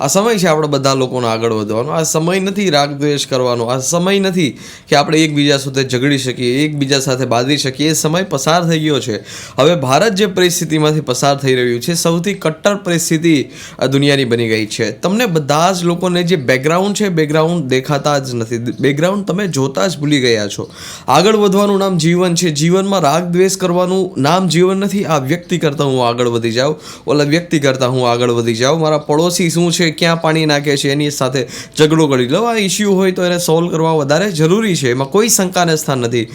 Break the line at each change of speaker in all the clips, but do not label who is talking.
આ સમય છે આપણે બધા લોકોને આગળ વધવાનો. આ સમય નથી રાગ દ્વેષ કરવાનો. આ સમય નથી કે આપણે એકબીજા સાથે ઝઘડી શકીએ, એકબીજા સાથે બાંધી શકીએ. એ સમય પસાર થઈ ગયો છે. હવે ભારત જે પરિસ્થિતિમાંથી પસાર થઈ રહ્યું છે, સૌથી કટ્ટર પરિસ્થિતિ દુનિયાની બની ગઈ છે. તમને બધા જ લોકોને જે બેકગ્રાઉન્ડ છે બેકગ્રાઉન્ડ દેખાતા જ નથી. બેકગ્રાઉન્ડ તમે જોતા જ ભૂલી ગયા છો. આગળ વધવાનું નામ જીવન છે. જીવનમાં રાગ દ્વેષ કરવાનું નામ જીવન નથી. આ વ્યક્તિ કરતાં હું આગળ વધી જાઉં. ઓલા વ્યક્તિ કરતાં હું આગળ વધી જાઉં. મારા પડોશી શું છે ક્યાં પાણી નાખે છે એની સાથે ઝઘડો કરી લો. આ ઇસ્યુ હોય તો એને સોલ્વ કરવા વધારે જરૂરી છે. એમાં કોઈ શંકાને સ્થાન નથી.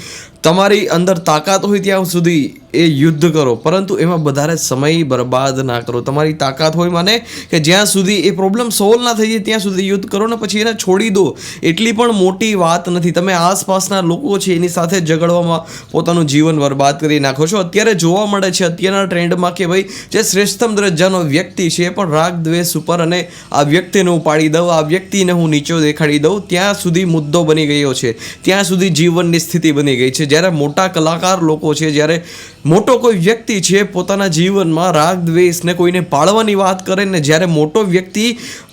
તમારી અંદર તાકાત હોય ત્યાં સુધી એ યુદ્ધ કરો. પરંતુ એમાં વધારે સમય બરબાદ ના કરો. તમારી તાકાત હોય માને કે જ્યાં સુધી એ પ્રોબ્લેમ સોલ્વ ના થઈ જાય, ત્યાં સુધી યુદ્ધ કરો ને પછી એને છોડી દો. એટલી પણ મોટી વાત નથી. તમે આસપાસના લોકો છે, એની સાથે ઝઘડવામાં પોતાનું જીવન બરબાદ કરી નાખો છો. અત્યારે જોવા મળે છે, અત્યારના ટ્રેન્ડમાં કે ભાઈ, જે શ્રેષ્ઠતમ દરજ્જાનો વ્યક્તિ છે, એ પણ રાગ, દ્વેષ ઉપર અને આ વ્યક્તિને હું પાડી દઉં, આ વ્યક્તિને હું નીચો દેખાડી દઉં, ત્યાં સુધી મુદ્દો બની ગયો છે. ત્યાં સુધી જીવનની સ્થિતિ બની ગઈ છે. જ્યારે મોટા કલાકાર લોકો છે, જ્યારે મોટો કોઈ વ્યક્તિ છે પોતાના જીવનમાં રાગ દ્વેષને કોઈને પાળવાની વાત કરે ને જ્યારે મોટો વ્યક્તિ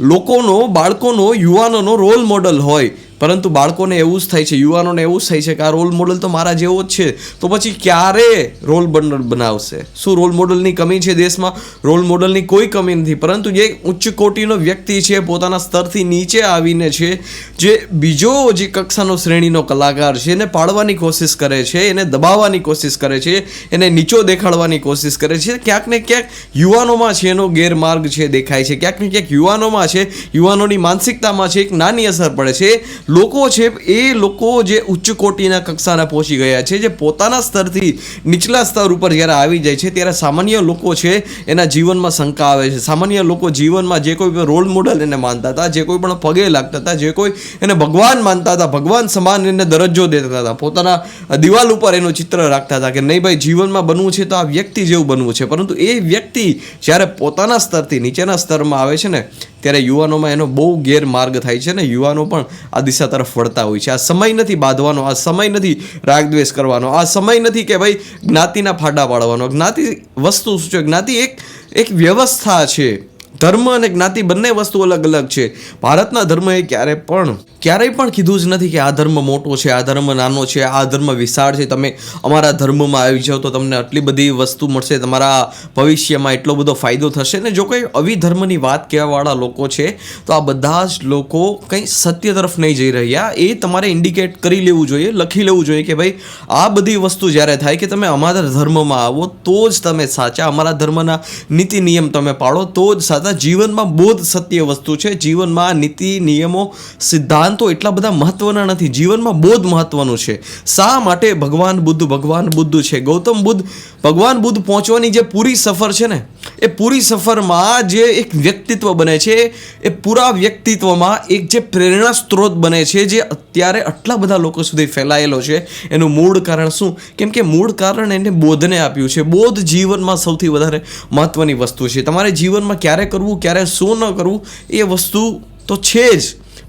લોકોનો, બાળકોનો, યુવાનોનો રોલ મોડલ હોય પરંતુ બાળકોને એવું જ થાય છે, યુવાનોને એવું જ થાય છે કે આ રોલ મોડલ તો મારા જેવો જ છે. તો પછી ક્યારે રોલ મોડલ બનાવશે? શું રોલ મોડલની કમી છે દેશમાં? રોલ મોડલની કોઈ કમી નથી, પરંતુ જે ઉચ્ચ કોટીનો વ્યક્તિ છે, પોતાના સ્તરથી નીચે આવીને છે, જે બીજો જે કક્ષાનો શ્રેણીનો કલાકાર છે, એને પાડવાની કોશિશ કરે છે, એને દબાવવાની કોશિશ કરે છે, એને નીચો દેખાડવાની કોશિશ કરે છે, ક્યાંક ને ક્યાંક યુવાનોમાં છે એનો ગેરમાર્ગ છે, દેખાય છે. ક્યાંક ને ક્યાંક યુવાનોમાં છે, યુવાનોની માનસિકતામાં છે, એક નાની અસર પડે છે. લોકો છે, એ લોકો જે ઉચ્ચ કોટીના કક્ષાના પહોંચી ગયા છે, જે પોતાના સ્તરથી નીચલા સ્તર ઉપર જ્યારે આવી જાય છે, ત્યારે સામાન્ય લોકો છે, એના જીવનમાં શંકા આવે છે. સામાન્ય લોકો જીવનમાં જે કોઈ રોલ મોડલ એને માનતા હતા, જે કોઈ પણ પગે લાગતા હતા, જે કોઈ એને ભગવાન માનતા હતા, ભગવાન સમાન એને દરજ્જો દેતા હતા. પોતાના દિવાલ ઉપર એનું ચિત્ર રાખતા હતા કે નહીં ભાઈ, જીવનમાં બનવું છે તો આ વ્યક્તિ જેવું બનવું છે. પરંતુ એ વ્યક્તિ જ્યારે પોતાના સ્તરથી નીચેના સ્તરમાં આવે છે ને, ત્યારે યુવાનોમાં એનો બહુ ગેરમાર્ગ થાય છે ને, યુવાનો પણ આ દિશા તરફ વળતા હોય છે. આ સમય નથી બાંધવાનો, આ સમય નથી રાગદ્વેષ કરવાનો, આ સમય નથી કે ભાઈ જ્ઞાતિના ફાડા પાડવાનો. જ્ઞાતિ વસ્તુ શું છે? જ્ઞાતિ એક એક વ્યવસ્થા છે. ધર્મ અને જ્ઞાતિ બંને વસ્તુ અલગ અલગ છે. ભારતના ધર્મએ ક્યારે પણ, ક્યારેય પણ કીધું જ નથી કે આ ધર્મ મોટો છે, આ ધર્મ નાનો છે, આ ધર્મ વિશાળ છે. તમે અમારા ધર્મમાં આવી જાઓ તો તમને આટલી બધી વસ્તુ મળશે, તમારા ભવિષ્યમાં એટલો બધો ફાયદો થશે. ને જો કોઈ અવિધર્મની વાત કહેવાવાળા લોકો છે, તો આ બધા જ લોકો કંઈ સત્ય તરફ નહીં જઈ રહ્યા. એ તમારે ઇન્ડિકેટ કરી લેવું જોઈએ, લખી લેવું જોઈએ કે ભાઈ, આ બધી વસ્તુ જ્યારે થાય કે તમે અમારા ધર્મમાં આવો, તો જ તમે સાચા અમારા ધર્મના નીતિ નિયમ તમે પાળો, તો જ સાચા જીવનમાં બોધ સત્ય વસ્તુ છે. જીવનમાં નીતિ, નિયમો, સિદ્ધાંતો એટલા બધા મહત્વના નથી. જીવનમાં બોધ મહત્વનું છે. શા માટે ભગવાન બુદ્ધ ભગવાન બુદ્ધ છે? ગૌતમ બુદ્ધ ભગવાન બુદ્ધ પહોંચવાની જે પૂરી સફર છે ને એ પૂરી સફરમાં જે એક વ્યક્તિત્વ બને છે, એ પૂરા વ્યક્તિત્વમાં એક જે પ્રેરણા સ્ત્રોત બને છે, જે અત્યારે આટલા બધા લોકો સુધી ફેલાયેલો છે, એનું મૂળ કારણ શું? કેમ કે મૂળ કારણ એને બોધને આપ્યું છે. બોધ જીવનમાં સૌથી વધારે મહત્ત્વની વસ્તુ છે. તમારે જીવનમાં ક્યારે કરવું, ક્યારે શું ન કરવું, એ વસ્તુ તો છે જ.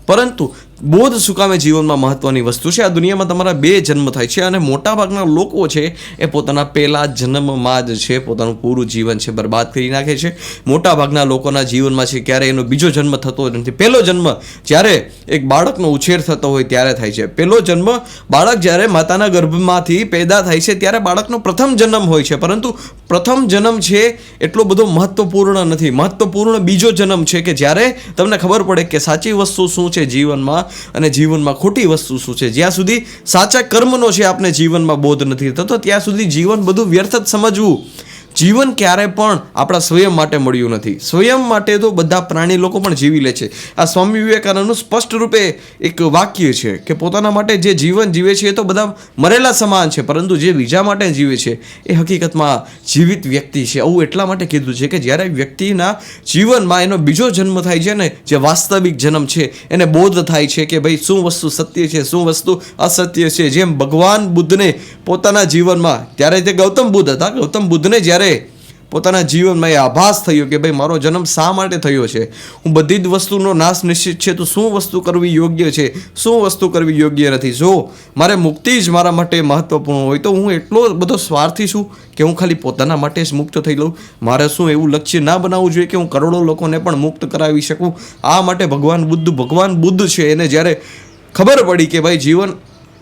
પરંતુ બોધ સુકામે જીવનમાં મહત્વની વસ્તુ છે. આ દુનિયામાં તમારા બે જન્મ થાય છે અને મોટાભાગના લોકો છે એ પોતાના પહેલા જન્મમાં જ છે, પોતાનું પૂરું જીવન છે, બરબાદ કરી નાખે છે. મોટાભાગના લોકોના જીવનમાં છે ક્યારે એનો બીજો જન્મ થતો નથી. પહેલો જન્મ જ્યારે એક બાળકનો ઉછેર થતો હોય ત્યારે થાય છે. પહેલો જન્મ બાળક જ્યારે માતાના ગર્ભમાંથી પેદા થાય છે ત્યારે બાળકનો પ્રથમ જન્મ હોય છે. પરંતુ પ્રથમ જન્મ છે એટલો બધો મહત્વપૂર્ણ નથી. મહત્વપૂર્ણ બીજો જન્મ છે કે જ્યારે તમને ખબર પડે કે સાચી વસ્તુ શું છે જીવનમાં અને જીવનમાં ખોટી વસ્તુ શું છે? જ્યાં સુધી સાચા કર્મનો છે, આપણે જીવનમાં બોધ નથી થતો, ત્યાં સુધી જીવન બધું વ્યર્થ જ સમજવું. જીવન ક્યારે પણ આપણા સ્વયં માટે મળ્યું નથી. સ્વયં માટે તો બધા પ્રાણી લોકો પણ જીવી લે છે. આ સ્વામી વિવેકાનંદનું સ્પષ્ટ રૂપે એક વાક્ય છે કે પોતાના માટે જે જીવન જીવે છે એ તો બધા મરેલા સમાન છે, પરંતુ જે બીજા માટે જીવે છે એ હકીકતમાં જીવિત વ્યક્તિ છે. આવું એટલા માટે કીધું છે કે જ્યારે વ્યક્તિના જીવનમાં એનો બીજો જન્મ થાય છે ને જે વાસ્તવિક જન્મ છે એને બોધ થાય છે કે ભાઈ શું વસ્તુ સત્ય છે, શું વસ્તુ અસત્ય છે, જેમ ભગવાન બુદ્ધને પોતાના જીવનમાં, ત્યારે તે ગૌતમ બુદ્ધ હતા. ગૌતમ બુદ્ધને જ્યારે પોતાના જીવનમાં એ આભાસ થયો કે ભાઈ, મારો જન્મ શા માટે થયો છે? હું બધી જ વસ્તુનો નાશ નિશ્ચિત છે. તો શું વસ્તુ કરવી યોગ્ય છે? શું વસ્તુ કરવી યોગ્ય નથી? જો મારે મુક્તિ જ મારા માટે મહત્વપૂર્ણ હોય તો હું એટલો બધો સ્વાર્થી છું કે હું ખાલી પોતાના માટે જ મુક્ત થઈ લઉં. મારે શું એવું લક્ષ્ય ના બનાવવું જોઈએ કે હું કરોડો લોકોને પણ મુક્ત કરાવી શકું? આ માટે ભગવાન બુદ્ધ ભગવાન બુદ્ધ છે. એને જ્યારે ખબર પડી કે ભાઈ, જીવન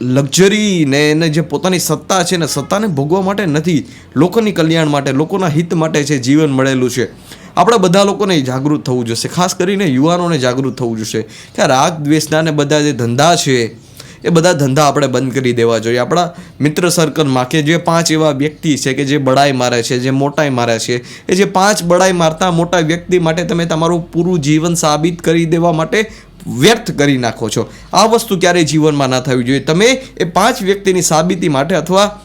લક્ઝરી ને એને જે પોતાની સત્તા છે ને સત્તાને ભોગવા માટે નથી, લોકોની કલ્યાણ માટે, લોકોના હિત માટે છે જીવન મળેલું છે. આપણે બધા લોકોને જાગૃત થવું જોશે, ખાસ કરીને યુવાનોને જાગૃત થવું જોશે. કે રાગ દ્વેષના ને બધા જે ધંધા છે, એ બધા ધંધા આપણે બંધ કરી દેવા જોઈએ. આપણા મિત્ર સર્કલમાં કે જે પાંચ એવા વ્યક્તિ છે કે જે બડાઈ મારે છે, જે મોટાઈ મારે છે, એ જે પાંચ બડાઈ મારતા મોટા વ્યક્તિ માટે તમે તમારું પૂરું જીવન સાબિત કરી દેવા માટે વ્યર્થ કરી નાખો છો. આ વસ્તુ ક્યારેય જીવનમાં ના થવી જોઈએ. તમે એ પાંચ વ્યક્તિની સાબિતી માટે અથવા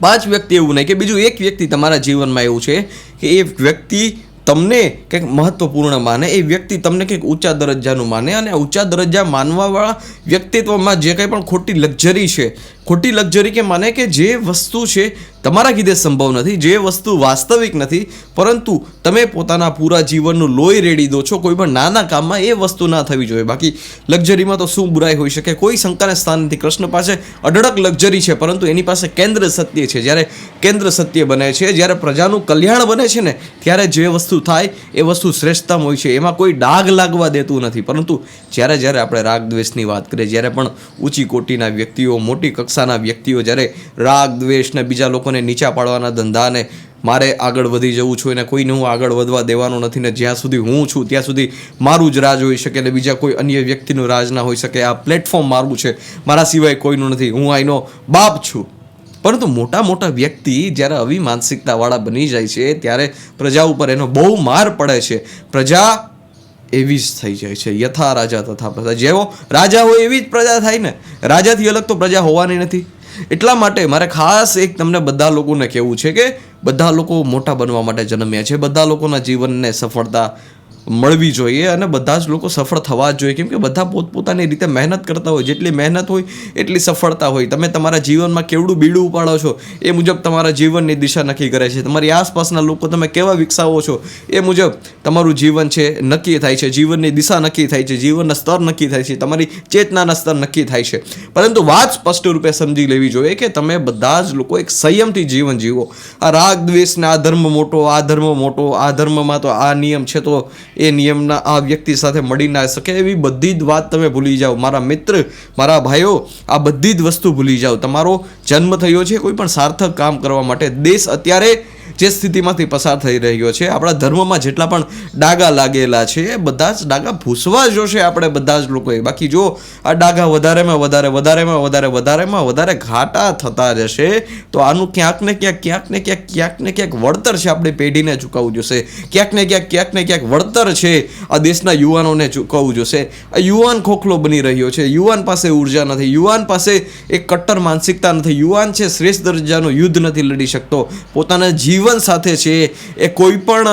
પાંચ વ્યક્તિ એવું નહીં કે બીજું એક વ્યક્તિ તમારા જીવનમાં એવું છે કે એ વ્યક્તિ તમને કંઈક મહત્વપૂર્ણ માને, એ વ્યક્તિ તમને કંઈક ઊંચા દરજ્જાનું માને અને ઊંચા દરજ્જા માનવાવાળા વ્યક્તિત્વમાં જે કંઈ પણ ખોટી લક્ઝરી છે ખોટી લક્ઝરી કે માને કે જે વસ્તુ છે તમારા કીધે સંભવ નથી, જે વસ્તુ વાસ્તવિક નથી, પરંતુ તમે પોતાના પૂરા જીવનનું લોહી રેડી દો છો, કોઈ પણ નાના કામમાં એ વસ્તુ ના થવી જોઈએ. બાકી લક્ઝરીમાં તો શું બુરાઈ હોઈ શકે? કોઈ શંકાને સ્થાન નથી. કૃષ્ણ પાસે અઢળક લક્ઝરી છે, પરંતુ એની પાસે કેન્દ્ર સત્ય છે. જ્યારે કેન્દ્ર સત્ય બને છે, જ્યારે પ્રજાનું કલ્યાણ બને છે ને, ત્યારે જે વસ્તુ થાય એ વસ્તુ શ્રેષ્ઠતમ હોય છે. એમાં કોઈ ડાઘ લાગવા દેતું નથી. પરંતુ જ્યારે જ્યારે આપણે રાગ દ્વેષની વાત કરીએ, જ્યારે પણ ઊંચી કોટીના વ્યક્તિઓ, મોટી કક્ષાના વ્યક્તિઓ જ્યારે રાગ, દ્વેષ ને બીજા લોકોને નીચા પાડવાના ધંધાને મારે આગળ વધી જવું છું અને કોઈને હું આગળ વધવા દેવાનો નથી ને જ્યાં સુધી હું છું ત્યાં સુધી મારું જ રાજ હોઈ શકે ને બીજા કોઈ અન્ય વ્યક્તિનું રાજ ના હોઈ શકે. આ પ્લેટફોર્મ મારું છે. મારા સિવાય કોઈનું નથી. હું આઈનો બાપ છું. પરંતુ મોટા મોટા વ્યક્તિ જ્યારે આવી માનસિકતાવાળા બની જાય છે ત્યારે પ્રજા ઉપર એનો બહુ માર પડે છે. પ્રજા એવી જ થઈ જાય છે, યથા રાજા તથા પ્રજા. જેવો રાજા હોય એવી જ પ્રજા થાય ને, રાજાથી અલગ તો પ્રજા હોવાની નથી. એટલા માટે મારે ખાસ એક તમને બધા લોકોને કહેવું છે કે, બધા લોકો મોટા બનવા માટે જન્મ્યા છે, બધા લોકોના જીવનને સફળતા મળવી જોઈએ અને બધા જ લોકો સફળ થવા જ જોઈએ. કેમ કે બધા પોતપોતાની રીતે મહેનત કરતા હોય. જેટલી મહેનત હોય, એટલી સફળતા હોય. તમે તમારા જીવનમાં કેવડું બીડું ઉપાડો છો, એ મુજબ તમારા જીવનની દિશા નક્કી કરે છે. તમારી આસપાસના લોકો તમે કેવા વિકસાવો છો, એ મુજબ તમારું જીવન છે, નક્કી થાય છે. જીવનની દિશા નક્કી થાય છે. જીવનના સ્તર નક્કી થાય છે. તમારી ચેતનાના સ્તર નક્કી થાય છે. પરંતુ વાત સ્પષ્ટ રૂપે સમજી લેવી જોઈએ કે તમે બધા જ લોકો એક સંયમથી જીવન જીવો. આ રાગ દ્વેષને આ ધર્મ મોટો, આ ધર્મ મોટો, આ ધર્મમાં તો આ નિયમ છે તો એ નિયમના આ વ્યક્તિ સાથે મળી ના શકે એવી બધી જ વાત તમે ભૂલી જાઓ. મારા મિત્ર, મારા ભાઈઓ, આ બધી જ વસ્તુ ભૂલી જાઓ. તમારો જન્મ થયો છે કોઈ પણ સાર્થક કામ કરવા માટે. દેશ અત્યારે જે સ્થિતિમાંથી પસાર થઈ રહ્યો છે, આપણા ધર્મમાં જેટલા પણ ડાગા લાગેલા છે, એ બધા જ ડાગા ભૂસવા જોશે આપણે બધા જ લોકોએ. બાકી જો આ ડાગા વધારેમાં વધારે વધારેમાં વધારે વધારેમાં વધારે ઘાટા થતા જશે, તો આનું ક્યાંક ને ક્યાંક ક્યાંક ને ક્યાંક ક્યાંક ને ક્યાંક વળતર છે આપણી પેઢીને ચૂકવવું જોશે. ક્યાંક ને ક્યાંક ક્યાંક ને ક્યાંક વળતર છે આ દેશના યુવાનોને ચૂકવવું જોશે. આ યુવાન ખોખલો બની રહ્યો છે. યુવાન પાસે ઊર્જા નથી. યુવાન પાસે એક કટ્ટર માનસિકતા નથી. યુવાન છે શ્રેષ્ઠ દરજ્જાનું યુદ્ધ નથી લડી શકતો. પોતાના જીવન સાથે છે, એ કોઈ પણ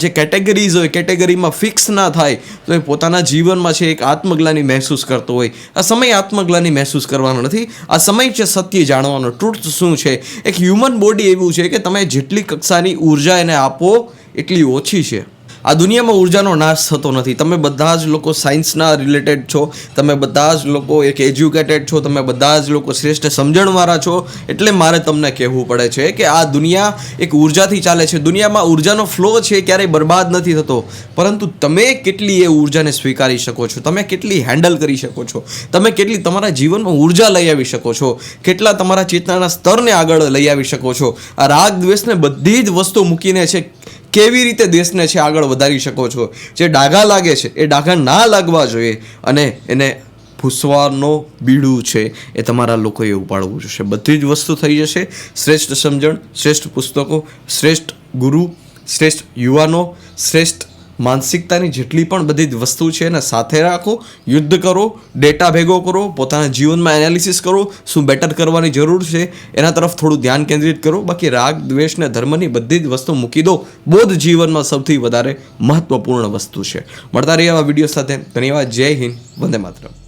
જે કેટેગરીઝ હોય, કેટેગરીમાં ફિક્સ ના થાય, તો એ પોતાના જીવનમાં છે, એક આત્મગ્લાની મહેસૂસ કરતો હોય. આ સમય આત્મગ્લાની મહેસૂસ કરવાનો નથી. આ સમય છે સત્ય જાણવાનો. ટ્રુથ શું છે? એક હ્યુમન બોડી એવું છે કે તમે જેટલી કક્ષાની ઊર્જા એને આપો, એટલી ઓછી છે. આ દુનિયામાં ઉર્જાનો નાશ થતો નથી. તમે બધા જ લોકો સાયન્સના રિલેટેડ છો, તમે બધા જ લોકો એક એજ્યુકેટેડ છો, તમે બધા જ લોકો શ્રેષ્ઠ સમજણવાળા છો, એટલે મારે તમને કહેવું પડે છે કે આ દુનિયા એક ઉર્જાથી ચાલે છે. દુનિયામાં ઉર્જાનો ફ્લો છે ક્યારેય બરબાદ નથી થતો. પરંતુ તમે કેટલી એ ઉર્જાને સ્વીકારી શકો છો? તમે કેટલી હેન્ડલ કરી શકો છો? તમે કેટલી તમારા જીવનમાં ઊર્જા લઈ આવી શકો છો? કેટલા તમારા ચેતનાના સ્તરને આગળ લઈ આવી શકો છો? આ રાગ દ્વેષને બધી જ વસ્તુ મૂકીને છે કેવી રીતે દેશને છે આગળ વધારી શકો છો? જે ડાઘા લાગે છે, એ ડાઘા ના લાગવા જોઈએ અને એને ભૂસવાનો બીડું છે એ તમારા લોકોએ ઉપાડવું જોશે. બધી જ વસ્તુ થઈ જશે. શ્રેષ્ઠ સમજણ, શ્રેષ્ઠ પુસ્તકો, શ્રેષ્ઠ ગુરુ, શ્રેષ્ઠ યુવાનો, શ્રેષ્ઠ માનસિકતાની જેટલી પણ બધી વસ્તુ છે એને સાથે રાખો, યુદ્ધ કરો, ડેટા ભેગો કરો, પોતાના જીવનમાં એનાલિસિસ કરો, શું બેટર કરવાની જરૂર છે, એના તરફ થોડું ધ્યાન કેન્દ્રિત કરો, બાકી રાગ, દ્વેષ ને ધર્મની બધી જ વસ્તુ મૂકી દો. બોધ જીવનમાં સૌથી વધારે મહત્વપૂર્ણ વસ્તુ છે. મળતા રહી આવા વીડિયો સાથે. ધન્યવાદ. જય હિન્દ. વંદે માતરમ.